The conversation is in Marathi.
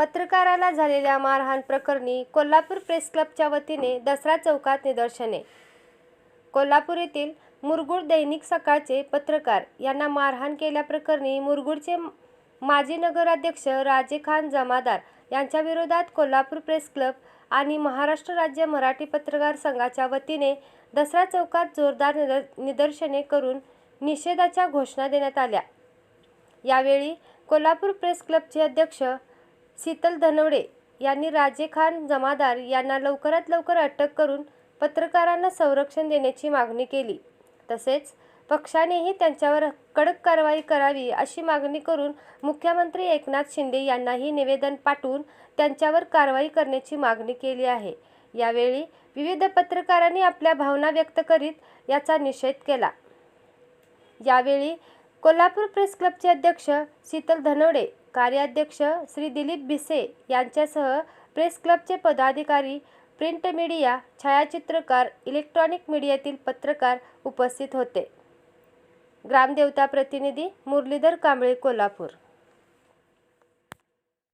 पत्रकाराला झालेल्या मारहाण प्रकरणी कोल्हापूर प्रेस क्लबच्या वतीने दसरा चौकात निदर्शने. कोल्हापूर येथील मुरगुड दैनिक सकाळचे पत्रकार यांना मारहाण केल्याप्रकरणी मुरगुडचे माजी नगराध्यक्ष राजे खान जमादार यांच्या विरोधात कोल्हापूर प्रेस क्लब आणि महाराष्ट्र राज्य मराठी पत्रकार संघाच्या वतीने दसरा चौकात जोरदार निदर निदर्शने करून निषेधाच्या घोषणा देण्यात आल्या. यावेळी कोल्हापूर प्रेस क्लबचे अध्यक्ष शीतल धनवडे यांनी राजे खान जमादार यांना लवकरात लवकर अटक करून पत्रकारांना संरक्षण देण्याची मागणी केली. तसेच पक्षानेही त्यांच्यावर कडक कारवाई करावी अशी मागणी करून मुख्यमंत्री एकनाथ शिंदे यांनाही निवेदन पाठवून त्यांच्यावर कारवाई करण्याची मागणी केली आहे. यावेळी विविध पत्रकारांनी आपल्या भावना व्यक्त करीत याचा निषेध केला. यावेळी कोल्हापूर प्रेस क्लबचे अध्यक्ष शीतल धनवडे कार्याध्यक्ष श्री दिलीप भिसे यांच्यासह प्रेस क्लबचे पदाधिकारी प्रिंट मीडिया छायाचित्रकार इलेक्ट्रॉनिक मीडियातील पत्रकार उपस्थित होते. ग्रामदेवता प्रतिनिधी मुरलीधर कांबळे कोल्हापूर.